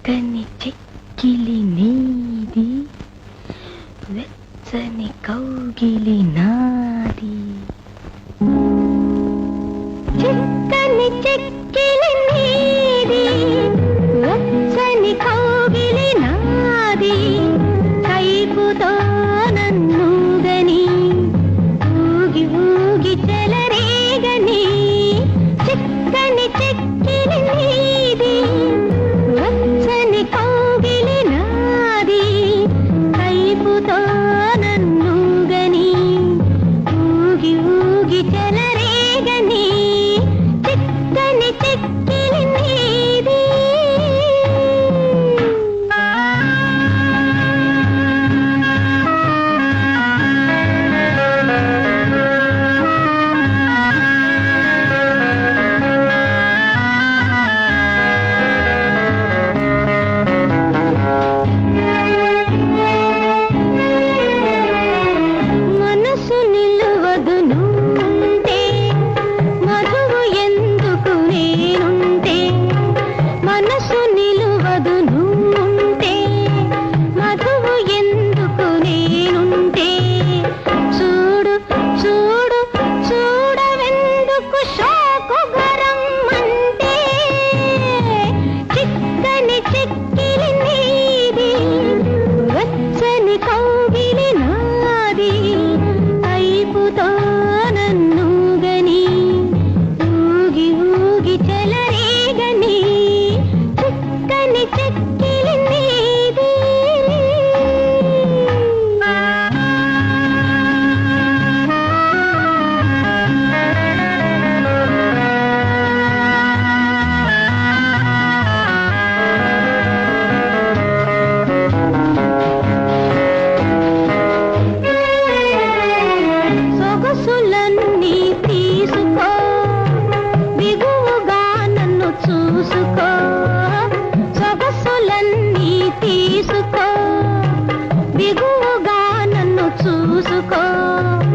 చక్కని చెక్కిలి నీది వెచ్చని కౌగిలి నాది చక్కని చెక్కిలి చూసుకో.